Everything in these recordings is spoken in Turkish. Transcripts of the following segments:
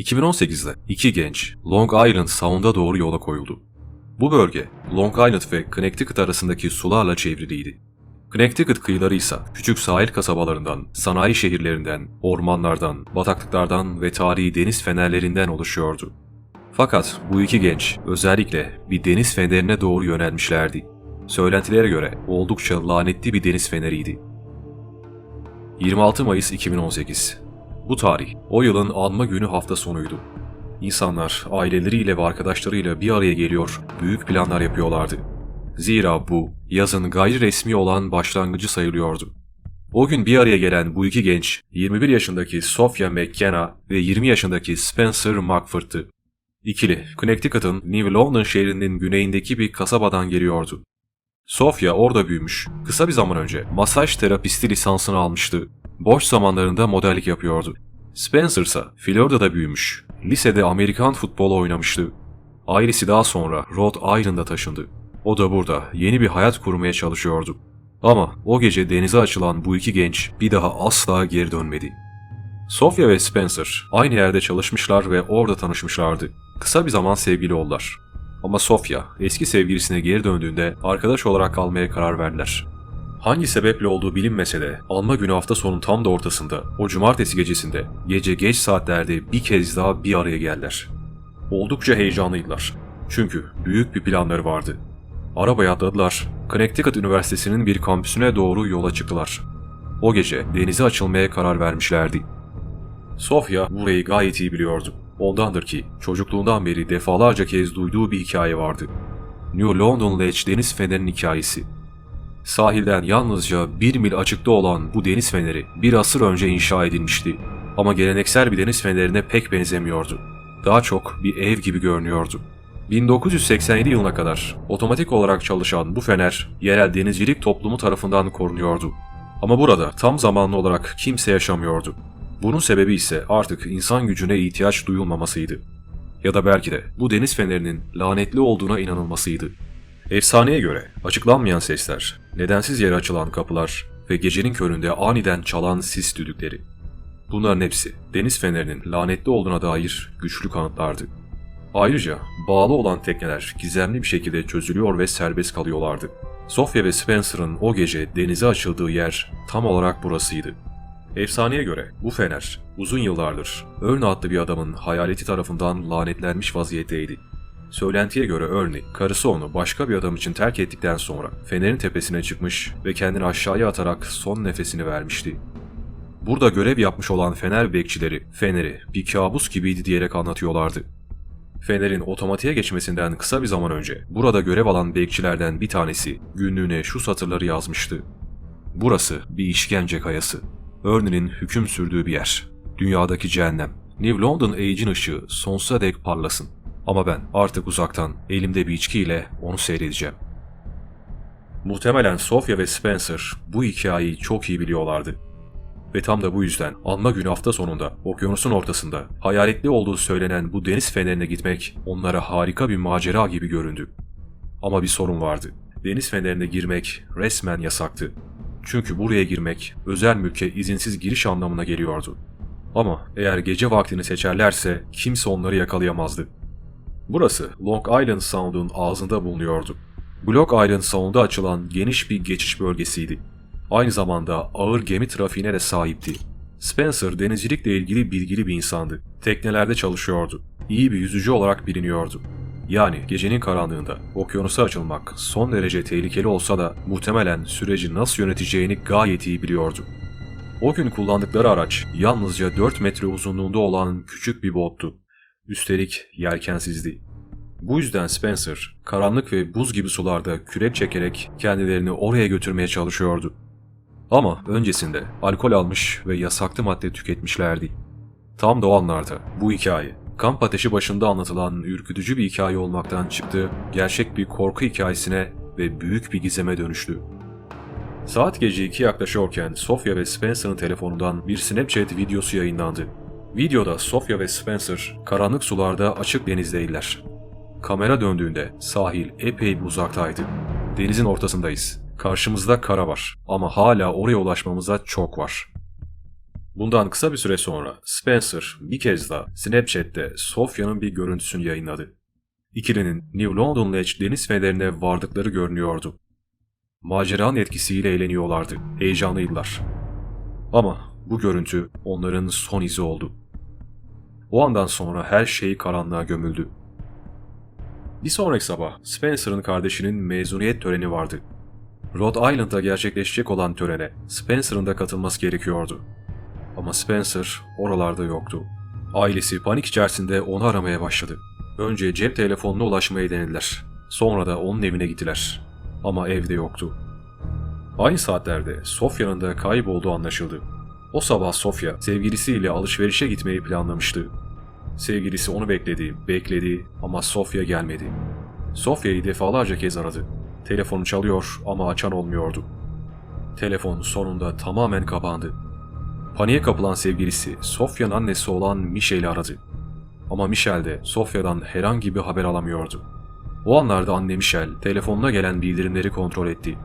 2018'de iki genç Long Island Sound'a doğru yola koyuldu. Bu bölge Long Island ve Connecticut arasındaki sularla çevriliydi. Connecticut kıyıları ise küçük sahil kasabalarından, sanayi şehirlerinden, ormanlardan, bataklıklardan ve tarihi deniz fenerlerinden oluşuyordu. Fakat bu iki genç özellikle bir deniz fenerine doğru yönelmişlerdi. Söylentilere göre oldukça lanetli bir deniz feneriydi. 26 Mayıs 2018 Bu tarih o yılın anma günü hafta sonuydu. İnsanlar aileleriyle ve arkadaşlarıyla bir araya geliyor, büyük planlar yapıyorlardı. Zira bu yazın gayri resmi olan başlangıcı sayılıyordu. O gün bir araya gelen bu iki genç 21 yaşındaki Sophia McKenna ve 20 yaşındaki Spencer McFord'tu. İkili, Connecticut'ın New London şehrinin güneyindeki bir kasabadan geliyordu. Sofia orada büyümüş. Kısa bir zaman önce masaj terapisti lisansını almıştı. Boş zamanlarında modellik yapıyordu. Spencer ise Florida'da büyümüş. Lisede Amerikan futbolu oynamıştı. Ailesi daha sonra Rhode Island'a taşındı. O da burada yeni bir hayat kurmaya çalışıyordu. Ama o gece denize açılan bu iki genç bir daha asla geri dönmedi. Sofia ve Spencer aynı yerde çalışmışlar ve orada tanışmışlardı. Kısa bir zaman sevgili oldular. Ama Sofia eski sevgilisine geri döndüğünde arkadaş olarak kalmaya karar verdiler. Hangi sebeple olduğu bilinmese de alma günü hafta sonun tam da ortasında o cumartesi gecesinde gece geç saatlerde bir kez daha bir araya geldiler. Oldukça heyecanlıydılar. Çünkü büyük bir planları vardı. Arabaya atladılar, Connecticut Üniversitesi'nin bir kampüsüne doğru yola çıktılar. O gece denize açılmaya karar vermişlerdi. Sofia burayı gayet iyi biliyordu. Ondandır ki çocukluğundan beri defalarca kez duyduğu bir hikaye vardı. New London Ledge deniz fenerinin hikayesi. Sahilden yalnızca bir mil açıkta olan bu deniz feneri bir asır önce inşa edilmişti. Ama geleneksel bir deniz fenerine pek benzemiyordu. Daha çok bir ev gibi görünüyordu. 1987 yılına kadar otomatik olarak çalışan bu fener yerel denizcilik toplumu tarafından korunuyordu. Ama burada tam zamanlı olarak kimse yaşamıyordu. Bunun sebebi ise artık insan gücüne ihtiyaç duyulmamasıydı. Ya da belki de bu deniz fenerinin lanetli olduğuna inanılmasıydı. Efsaneye göre açıklanmayan sesler, nedensiz yere açılan kapılar ve gecenin köründe aniden çalan sis düdükleri. Bunların hepsi deniz fenerinin lanetli olduğuna dair güçlü kanıtlardı. Ayrıca bağlı olan tekneler gizemli bir şekilde çözülüyor ve serbest kalıyorlardı. Sofia ve Spencer'ın o gece denize açıldığı yer tam olarak burasıydı. Efsaneye göre bu fener uzun yıllardır Örne adlı bir adamın hayaleti tarafından lanetlenmiş vaziyetteydi. Söylentiye göre Örne, karısı onu başka bir adam için terk ettikten sonra fenerin tepesine çıkmış ve kendini aşağıya atarak son nefesini vermişti. Burada görev yapmış olan fener bekçileri feneri bir kabus gibiydi diyerek anlatıyorlardı. Fener'in otomatiğe geçmesinden kısa bir zaman önce burada görev alan bekçilerden bir tanesi günlüğüne şu satırları yazmıştı. Burası bir işkence kayası. Örneğin hüküm sürdüğü bir yer. Dünyadaki cehennem. New London Age'in ışığı sonsuza dek parlasın. Ama ben artık uzaktan elimde bir içkiyle onu seyredeceğim. Muhtemelen Sofia ve Spencer bu hikayeyi çok iyi biliyorlardı. Ve tam da bu yüzden anma günü hafta sonunda okyanusun ortasında hayaletli olduğu söylenen bu deniz fenerine gitmek onlara harika bir macera gibi göründü. Ama bir sorun vardı. Deniz fenerine girmek resmen yasaktı. Çünkü buraya girmek özel mülke izinsiz giriş anlamına geliyordu. Ama eğer gece vaktini seçerlerse kimse onları yakalayamazdı. Burası Long Island Sound'un ağzında bulunuyordu. Block Island Sound'a açılan geniş bir geçiş bölgesiydi. Aynı zamanda ağır gemi trafiğine de sahipti. Spencer denizcilikle ilgili bilgili bir insandı. Teknelerde çalışıyordu. İyi bir yüzücü olarak biliniyordu. Yani gecenin karanlığında okyanusa açılmak son derece tehlikeli olsa da muhtemelen süreci nasıl yöneteceğini gayet iyi biliyordu. O gün kullandıkları araç yalnızca 4 metre uzunluğunda olan küçük bir bottu. Üstelik yelkensizdi. Bu yüzden Spencer, karanlık ve buz gibi sularda kürek çekerek kendilerini oraya götürmeye çalışıyordu. Ama öncesinde alkol almış ve yasaklı madde tüketmişlerdi. Tam da o anlarda bu hikaye, kamp ateşi başında anlatılan ürkütücü bir hikaye olmaktan çıktı, gerçek bir korku hikayesine ve büyük bir gizeme dönüştü. Saat gece 2 yaklaşıyorken Sofia ve Spencer'ın telefonundan bir Snapchat videosu yayınlandı. Videoda Sofia ve Spencer karanlık sularda açık denizdeydiler. Kamera döndüğünde sahil epey bir uzaktaydı. Denizin ortasındayız. Karşımızda kara var ama hala oraya ulaşmamıza çok var. Bundan kısa bir süre sonra Spencer bir kez daha Snapchat'te Sofya'nın bir görüntüsünü yayınladı. İkilinin New London Ledge deniz fenerine vardıkları görünüyordu. Maceranın etkisiyle eğleniyorlardı, heyecanlıydılar. Ama bu görüntü onların son izi oldu. O andan sonra her şey karanlığa gömüldü. Bir sonraki sabah Spencer'ın kardeşinin mezuniyet töreni vardı. Rhode Island'da gerçekleşecek olan törene Spencer'ın da katılması gerekiyordu. Ama Spencer oralarda yoktu. Ailesi panik içerisinde onu aramaya başladı. Önce cep telefonuna ulaşmayı denediler. Sonra da onun evine gittiler. Ama evde yoktu. Aynı saatlerde Sofya'nın da kaybolduğu anlaşıldı. O sabah Sofya sevgilisiyle alışverişe gitmeyi planlamıştı. Sevgilisi onu bekledi, bekledi ama Sofya gelmedi. Sofya'yı defalarca kez aradı. Telefonu çalıyor ama açan olmuyordu. Telefon sonunda tamamen kapandı. Paniğe kapılan sevgilisi Sofya'nın annesi olan Michelle'i aradı. Ama Michelle de Sofya'dan herhangi bir haber alamıyordu. O anlarda anne Michelle telefonuna gelen bildirimleri kontrol etti.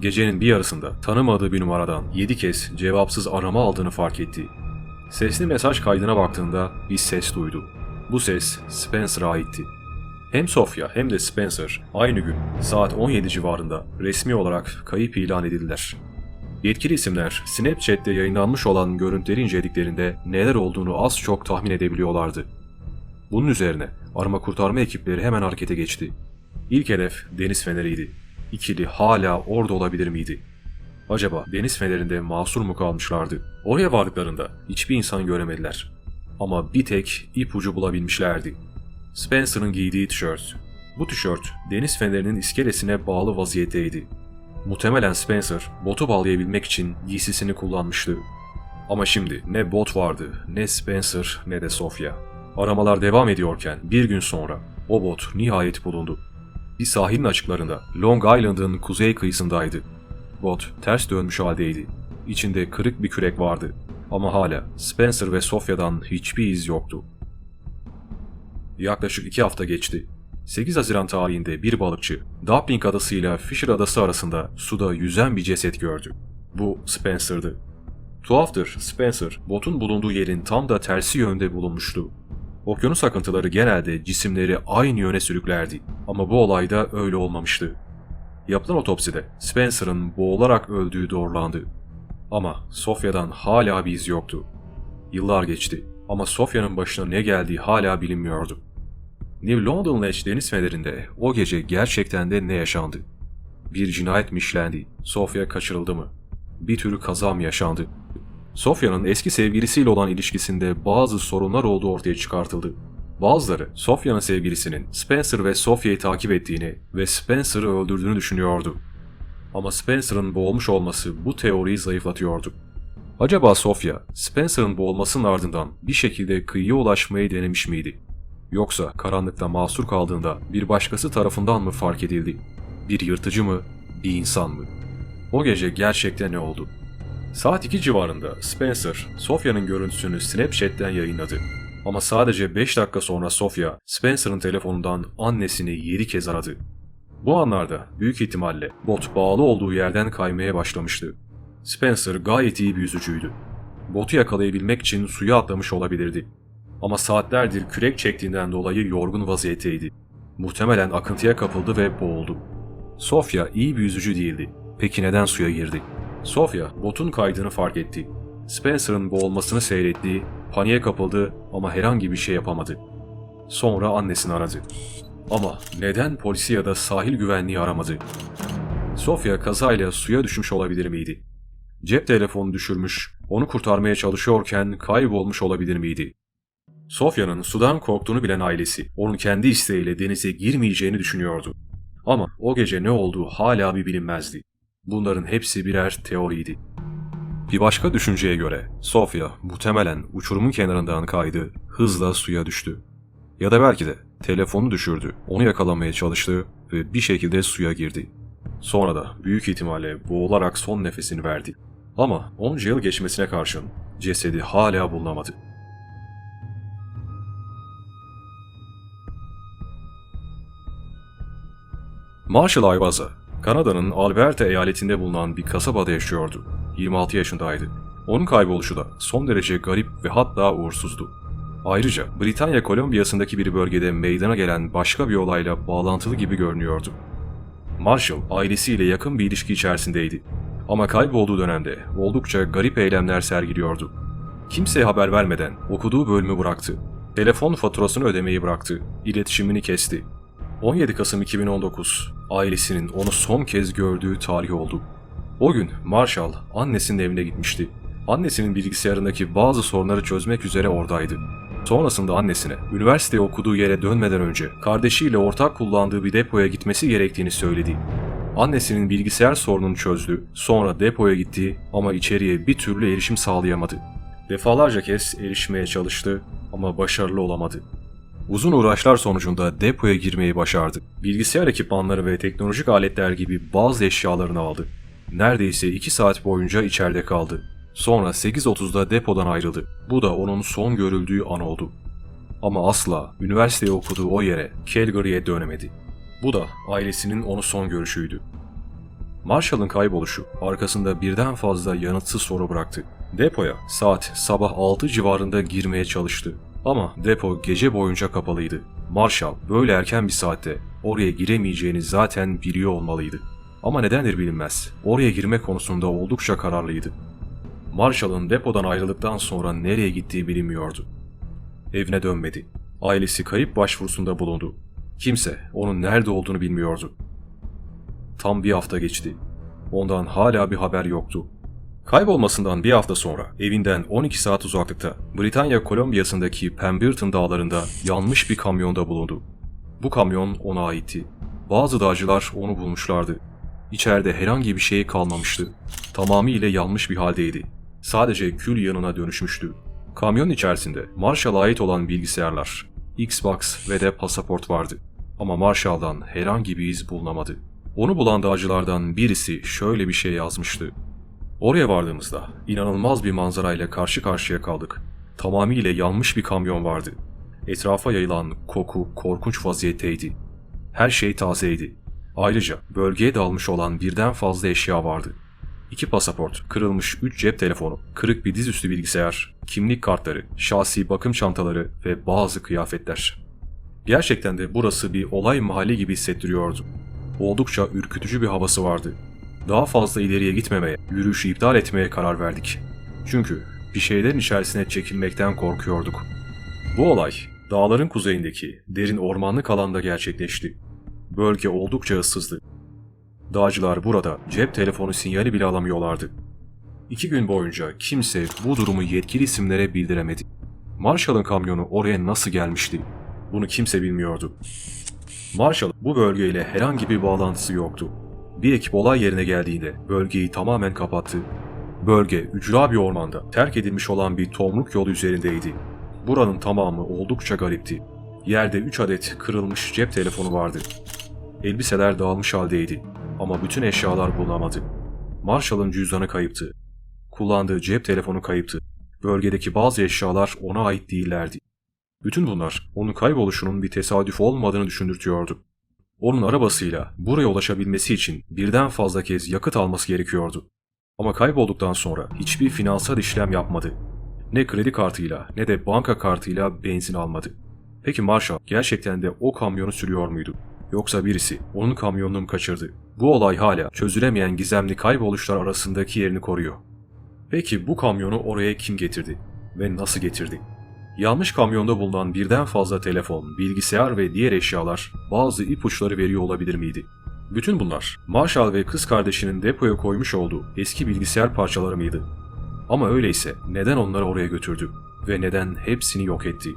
Gecenin bir yarısında tanımadığı bir numaradan 7 kez cevapsız arama aldığını fark etti. Sesli mesaj kaydına baktığında bir ses duydu. Bu ses Spencer'a aitti. Hem Sofia hem de Spencer aynı gün saat 17 civarında resmi olarak kayıp ilan edildiler. Yetkili isimler Snapchat'te yayınlanmış olan görüntüleri incelediklerinde neler olduğunu az çok tahmin edebiliyorlardı. Bunun üzerine arama kurtarma ekipleri hemen harekete geçti. İlk hedef deniz feneriydi. İkili hala orada olabilir miydi? Acaba deniz fenerinde mahsur mu kalmışlardı? Oraya vardıklarında hiçbir insan göremediler. Ama bir tek ipucu bulabilmişlerdi. Spencer'ın giydiği tişört. Bu tişört deniz fenerinin iskelesine bağlı vaziyetteydi. Muhtemelen Spencer botu bağlayabilmek için giysisini kullanmıştı. Ama şimdi ne bot vardı, ne Spencer ne de Sofia. Aramalar devam ediyorken bir gün sonra o bot nihayet bulundu. Bir sahilin açıklarında Long Island'ın kuzey kıyısındaydı. Bot ters dönmüş haldeydi. İçinde kırık bir kürek vardı. Ama hala Spencer ve Sofya'dan hiçbir iz yoktu. Yaklaşık iki hafta geçti. 8 Haziran tarihinde bir balıkçı Dumpling adası ile Fisher adası arasında suda yüzen bir ceset gördü. Bu Spencer'dı. Tuhaftır Spencer, botun bulunduğu yerin tam da tersi yönde bulunmuştu. Okyanus akıntıları genelde cisimleri aynı yöne sürüklerdi ama bu olayda öyle olmamıştı. Yapılan otopside Spencer'ın boğularak öldüğü doğrulandı. Ama Sofya'dan hala bir iz yoktu. Yıllar geçti ama Sofya'nın başına ne geldiği hala bilinmiyordu. New London Ledge deniz fenerinde o gece gerçekten de ne yaşandı? Bir cinayet mi işlendi? Sofya kaçırıldı mı? Bir tür kaza mı yaşandı? Sofya'nın eski sevgilisiyle olan ilişkisinde bazı sorunlar olduğu ortaya çıkartıldı. Bazıları Sofya'nın sevgilisinin Spencer ve Sofya'yı takip ettiğini ve Spencer'ı öldürdüğünü düşünüyordu. Ama Spencer'ın boğulmuş olması bu teoriyi zayıflatıyordu. Acaba Sofya, Spencer'ın boğulmasının ardından bir şekilde kıyıya ulaşmayı denemiş miydi? Yoksa karanlıkta mahsur kaldığında bir başkası tarafından mı fark edildi? Bir yırtıcı mı, bir insan mı? O gece gerçekten ne oldu? Saat 2 civarında Spencer, Sofya'nın görüntüsünü Snapchat'ten yayınladı. Ama sadece 5 dakika sonra Sofya, Spencer'ın telefonundan annesini 7 kez aradı. Bu anlarda büyük ihtimalle bot bağlı olduğu yerden kaymaya başlamıştı. Spencer gayet iyi bir yüzücüydü. Botu yakalayabilmek için suya atlamış olabilirdi. Ama saatlerdir kürek çektiğinden dolayı yorgun vaziyetteydi. Muhtemelen akıntıya kapıldı ve boğuldu. Sofya iyi bir yüzücü değildi. Peki neden suya girdi? Sofya botun kaydığını fark etti. Spencer'ın boğulmasını seyretti, paniğe kapıldı ama herhangi bir şey yapamadı. Sonra annesini aradı. Ama neden polisi ya da sahil güvenliği aramadı? Sofya kazayla suya düşmüş olabilir miydi? Cep telefonu düşürmüş, onu kurtarmaya çalışıyorken kaybolmuş olabilir miydi? Sofya'nın sudan korktuğunu bilen ailesi onun kendi isteğiyle denize girmeyeceğini düşünüyordu. Ama o gece ne olduğu hala bir bilinmezdi. Bunların hepsi birer teoriydi. Bir başka düşünceye göre Sofya muhtemelen uçurumun kenarından kaydı, hızla suya düştü. Ya da belki de telefonu düşürdü, onu yakalamaya çalıştı ve bir şekilde suya girdi. Sonra da büyük ihtimalle boğularak son nefesini verdi. Ama onca yıl geçmesine karşın cesedi hala bulunamadı. Marshall Ayvaza, Kanada'nın Alberta eyaletinde bulunan bir kasabada yaşıyordu. 26 yaşındaydı. Onun kayboluşu da son derece garip ve hatta uğursuzdu. Ayrıca Britanya Kolombiyası'ndaki bir bölgede meydana gelen başka bir olayla bağlantılı gibi görünüyordu. Marshall ailesiyle yakın bir ilişki içerisindeydi. Ama kaybolduğu dönemde oldukça garip eylemler sergiliyordu. Kimseye haber vermeden okuduğu bölümü bıraktı. Telefon faturasını ödemeyi bıraktı. İletişimini kesti. 17 Kasım 2019 ailesinin onu son kez gördüğü tarih oldu. O gün Marshall annesinin evine gitmişti. Annesinin bilgisayarındaki bazı sorunları çözmek üzere oradaydı. Sonrasında annesine üniversite okuduğu yere dönmeden önce kardeşiyle ortak kullandığı bir depoya gitmesi gerektiğini söyledi. Annesinin bilgisayar sorununu çözdü, sonra depoya gitti ama içeriye bir türlü erişim sağlayamadı. Defalarca kez erişmeye çalıştı ama başarılı olamadı. Uzun uğraşlar sonucunda depoya girmeyi başardı. Bilgisayar ekipmanları ve teknolojik aletler gibi bazı eşyalarını aldı. Neredeyse 2 saat boyunca içeride kaldı. Sonra 8.30'da depodan ayrıldı. Bu da onun son görüldüğü an oldu. Ama asla üniversiteyi okuduğu o yere Calgary'e dönemedi. Bu da ailesinin onu son görüşüydü. Marshall'ın kayboluşu arkasında birden fazla yanıtsız soru bıraktı. Depoya saat sabah 6 civarında girmeye çalıştı. Ama depo gece boyunca kapalıydı. Marshall böyle erken bir saatte oraya giremeyeceğini zaten biliyor olmalıydı. Ama nedendir bilinmez. Oraya girme konusunda oldukça kararlıydı. Marshall'ın depodan ayrıldıktan sonra nereye gittiği bilinmiyordu. Evine dönmedi. Ailesi kayıp başvurusunda bulundu. Kimse onun nerede olduğunu bilmiyordu. Tam bir hafta geçti. Ondan hala bir haber yoktu. Kaybolmasından bir hafta sonra evinden 12 saat uzaklıkta Britanya Kolombiyası'ndaki Pemberton dağlarında yanmış bir kamyonda bulundu. Bu kamyon ona aitti. Bazı dağcılar onu bulmuşlardı. İçeride herhangi bir şey kalmamıştı. Tamamıyla yanmış bir haldeydi. Sadece kül yanına dönüşmüştü. Kamyon içerisinde Marshall'a ait olan bilgisayarlar, Xbox ve de pasaport vardı. Ama Marshall'dan herhangi bir iz bulunamadı. Onu bulan dağcılardan birisi şöyle bir şey yazmıştı. Oraya vardığımızda inanılmaz bir manzarayla karşı karşıya kaldık. Tamamıyla yanmış bir kamyon vardı. Etrafa yayılan koku korkunç vaziyetteydi. Her şey tazeydi. Ayrıca bölgeye dalmış olan birden fazla eşya vardı. İki pasaport, kırılmış 3 cep telefonu, kırık bir dizüstü bilgisayar, kimlik kartları, şahsi bakım çantaları ve bazı kıyafetler. Gerçekten de burası bir olay mahalli gibi hissettiriyordu. Oldukça ürkütücü bir havası vardı. Daha fazla ileriye gitmemeye, yürüyüşü iptal etmeye karar verdik. Çünkü bir şeylerin içerisine çekilmekten korkuyorduk. Bu olay dağların kuzeyindeki derin ormanlık alanda gerçekleşti. Bölge oldukça ıssızdı. Dağcılar burada cep telefonu sinyali bile alamıyorlardı. İki gün boyunca kimse bu durumu yetkili isimlere bildiremedi. Marshall'ın kamyonu oraya nasıl gelmişti? Bunu kimse bilmiyordu. Marshall bu bölgeyle herhangi bir bağlantısı yoktu. Bir ekip olay yerine geldiğinde bölgeyi tamamen kapattı. Bölge ücra bir ormanda terk edilmiş olan bir tomruk yolu üzerindeydi. Buranın tamamı oldukça garipti. Yerde 3 adet kırılmış cep telefonu vardı. Elbiseler dağılmış haldeydi ama bütün eşyalar bulunamadı. Marshall'ın cüzdanı kayıptı. Kullandığı cep telefonu kayıptı. Bölgedeki bazı eşyalar ona ait değillerdi. Bütün bunlar onun kayboluşunun bir tesadüf olmadığını düşündürtüyordu. Onun arabasıyla buraya ulaşabilmesi için birden fazla kez yakıt alması gerekiyordu. Ama kaybolduktan sonra hiçbir finansal işlem yapmadı. Ne kredi kartıyla ne de banka kartıyla benzin almadı. Peki Marshall gerçekten de o kamyonu sürüyor muydu? Yoksa birisi onun kamyonunu mu kaçırdı? Bu olay hala çözülemeyen gizemli kayboluşlar arasındaki yerini koruyor. Peki bu kamyonu oraya kim getirdi? Ve nasıl getirdi? Yanlış kamyonda bulunan birden fazla telefon, bilgisayar ve diğer eşyalar bazı ipuçları veriyor olabilir miydi? Bütün bunlar Marshall ve kız kardeşinin depoya koymuş olduğu eski bilgisayar parçaları mıydı? Ama öyleyse neden onları oraya götürdü ve neden hepsini yok etti?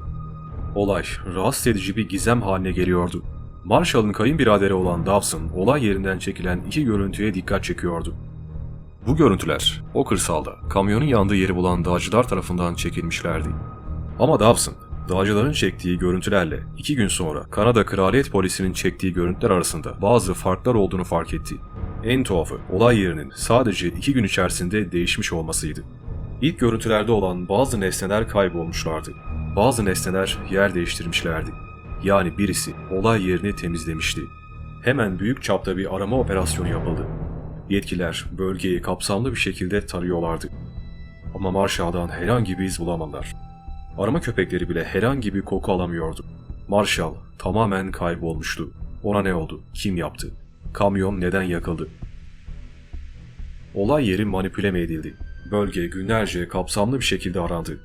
Olay rahatsız edici bir gizem haline geliyordu. Marshall'ın kayınbiraderi olan Dawson olay yerinden çekilen iki görüntüye dikkat çekiyordu. Bu görüntüler o kırsalda kamyonun yandığı yeri bulan dağcılar tarafından çekilmişlerdi. Ama Dawson, dağcıların çektiği görüntülerle iki gün sonra Kanada Kraliyet Polisi'nin çektiği görüntüler arasında bazı farklar olduğunu fark etti. En tuhafı olay yerinin sadece iki gün içerisinde değişmiş olmasıydı. İlk görüntülerde olan bazı nesneler kaybolmuşlardı. Bazı nesneler yer değiştirmişlerdi. Yani birisi olay yerini temizlemişti. Hemen büyük çapta bir arama operasyonu yapıldı. Yetkililer bölgeyi kapsamlı bir şekilde tarıyorlardı. Ama Marshall'dan herhangi bir iz bulamadılar. Arama köpekleri bile herhangi bir koku alamıyordu. Marshall tamamen kaybolmuştu. Ona ne oldu? Kim yaptı? Kamyon neden yakıldı? Olay yeri manipüle mi edildi? Bölge günlerce kapsamlı bir şekilde arandı.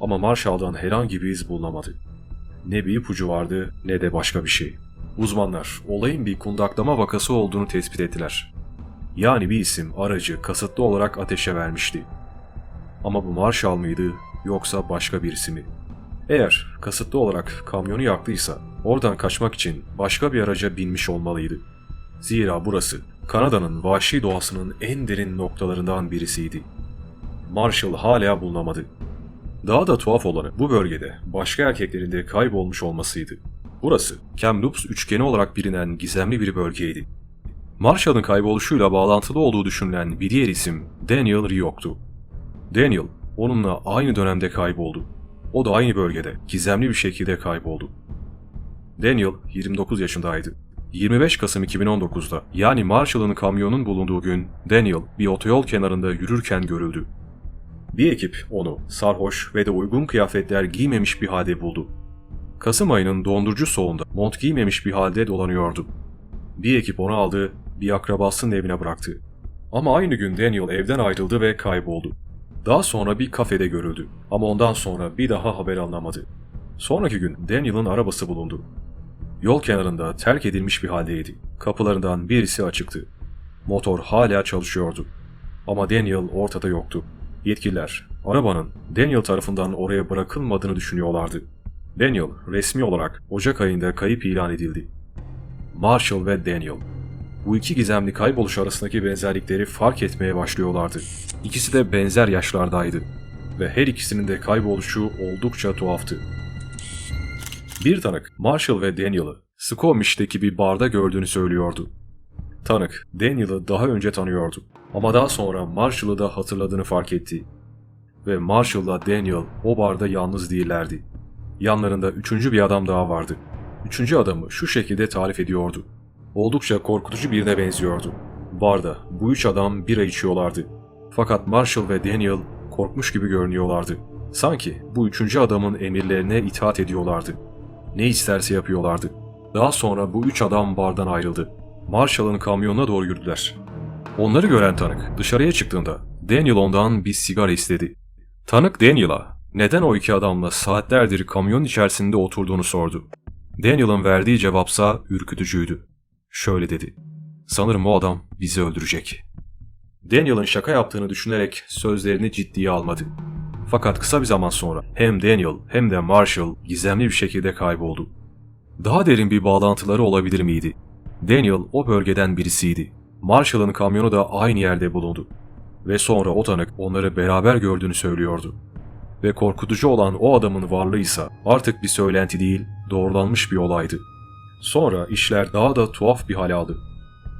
Ama Marshall'dan herhangi bir iz bulunamadı. Ne bir ipucu vardı ne de başka bir şey. Uzmanlar olayın bir kundaklama vakası olduğunu tespit ettiler. Yani bir isim aracı kasıtlı olarak ateşe vermişti. Ama bu Marshall mıydı yoksa başka birisi mi? Eğer kasıtlı olarak kamyonu yaktıysa oradan kaçmak için başka bir araca binmiş olmalıydı. Zira burası Kanada'nın vahşi doğasının en derin noktalarından birisiydi. Marshall hala bulunamadı. Daha da tuhaf olanı bu bölgede başka erkeklerin de kaybolmuş olmasıydı. Burası Kamloops üçgeni olarak bilinen gizemli bir bölgeydi. Marshall'ın kayboluşuyla bağlantılı olduğu düşünülen bir diğer isim Daniel Ryok'tu. Daniel onunla aynı dönemde kayboldu. O da aynı bölgede gizemli bir şekilde kayboldu. Daniel 29 yaşındaydı. 25 Kasım 2019'da yani Marshall'ın kamyonun bulunduğu gün Daniel bir otoyol kenarında yürürken görüldü. Bir ekip onu sarhoş ve de uygun kıyafetler giymemiş bir halde buldu. Kasım ayının dondurucu soğuğunda mont giymemiş bir halde dolanıyordu. Bir ekip onu aldı, bir akrabasının evine bıraktı. Ama aynı gün Daniel evden ayrıldı ve kayboldu. Daha sonra bir kafede görüldü ama ondan sonra bir daha haber alınamadı. Sonraki gün Daniel'ın arabası bulundu. Yol kenarında terk edilmiş bir haldeydi. Kapılarından birisi açıktı. Motor hala çalışıyordu. Ama Daniel ortada yoktu. Yetkililer arabanın Daniel tarafından oraya bırakılmadığını düşünüyorlardı. Daniel resmi olarak Ocak ayında kayıp ilan edildi. Marshall ve Daniel. Bu iki gizemli kayboluş arasındaki benzerlikleri fark etmeye başlıyorlardı. İkisi de benzer yaşlardaydı ve her ikisinin de kayboluşu oldukça tuhaftı. Bir tanık Marshall ve Daniel'ı Squamish'teki bir barda gördüğünü söylüyordu. Tanık Daniel'ı daha önce tanıyordu ama daha sonra Marshall'ı da hatırladığını fark etti. Ve Marshall'la Daniel o barda yalnız değillerdi. Yanlarında üçüncü bir adam daha vardı. Üçüncü adamı şu şekilde tarif ediyordu. Oldukça korkutucu birine benziyordu. Barda bu üç adam bira içiyorlardı. Fakat Marshall ve Daniel korkmuş gibi görünüyorlardı. Sanki bu üçüncü adamın emirlerine itaat ediyorlardı. Ne isterse yapıyorlardı. Daha sonra bu üç adam bardan ayrıldı. Marshall'ın kamyonuna doğru yürüdüler. Onları gören tanık dışarıya çıktığında Daniel ondan bir sigara istedi. Tanık Daniel'a neden o iki adamla saatlerdir kamyon içerisinde oturduğunu sordu. Daniel'ın verdiği cevapsa ürkütücüydü. Şöyle dedi. Sanırım o adam bizi öldürecek. Daniel'ın şaka yaptığını düşünerek sözlerini ciddiye almadı. Fakat kısa bir zaman sonra hem Daniel hem de Marshall gizemli bir şekilde kayboldu. Daha derin bir bağlantıları olabilir miydi? Daniel o bölgeden birisiydi. Marshall'ın kamyonu da aynı yerde bulundu. Ve sonra o tanık onları beraber gördüğünü söylüyordu. Ve korkutucu olan o adamın varlığıysa artık bir söylenti değil, doğrulanmış bir olaydı. Sonra işler daha da tuhaf bir hal aldı.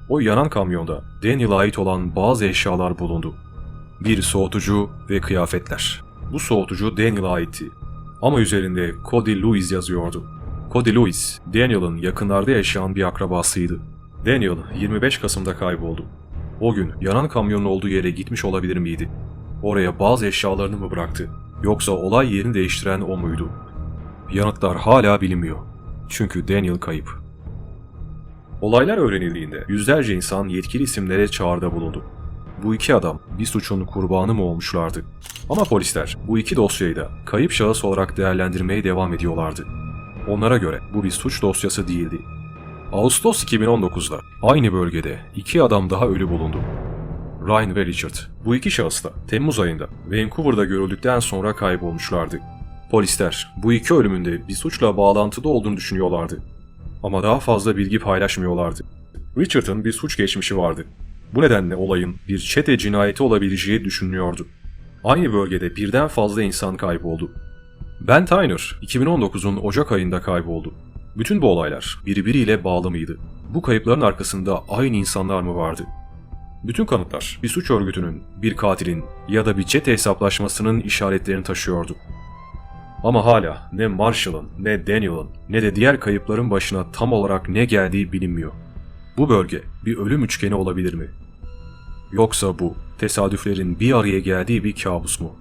O yanan kamyonda Daniel'a ait olan bazı eşyalar bulundu. Bir soğutucu ve kıyafetler. Bu soğutucu Daniel'a aitti. Ama üzerinde Cody Lewis yazıyordu. Cody Lewis, Daniel'ın yakınlarda yaşayan bir akrabasıydı. Daniel 25 Kasım'da kayboldu. O gün yanan kamyonun olduğu yere gitmiş olabilir miydi? Oraya bazı eşyalarını mı bıraktı? Yoksa olay yerini değiştiren o muydu? Yanıtlar hala bilinmiyor. Çünkü Daniel kayıp. Olaylar öğrenildiğinde yüzlerce insan yetkili isimlere çağrıda bulundu. Bu iki adam bir suçun kurbanı mı olmuşlardı? Ama polisler bu iki dosyayı da kayıp şahıs olarak değerlendirmeye devam ediyorlardı. Onlara göre bu bir suç dosyası değildi. Ağustos 2019'da aynı bölgede iki adam daha ölü bulundu. Ryan ve Richard. Bu iki şahıs da Temmuz ayında Vancouver'da görüldükten sonra kaybolmuşlardı. Polisler bu iki ölümünde bir suçla bağlantılı olduğunu düşünüyorlardı. Ama daha fazla bilgi paylaşmıyorlardı. Richard'ın bir suç geçmişi vardı. Bu nedenle olayın bir çete cinayeti olabileceği düşünülüyordu. Aynı bölgede birden fazla insan kayboldu. Ben Tyner 2019'un Ocak ayında kayboldu. Bütün bu olaylar birbiriyle bağlı mıydı? Bu kayıpların arkasında aynı insanlar mı vardı? Bütün kanıtlar bir suç örgütünün, bir katilin ya da bir çete hesaplaşmasının işaretlerini taşıyordu. Ama hala ne Marshall'ın, ne Daniel'ın, ne de diğer kayıpların başına tam olarak ne geldiği bilinmiyor. Bu bölge bir ölüm üçgeni olabilir mi? Yoksa bu tesadüflerin bir araya geldiği bir kabus mu?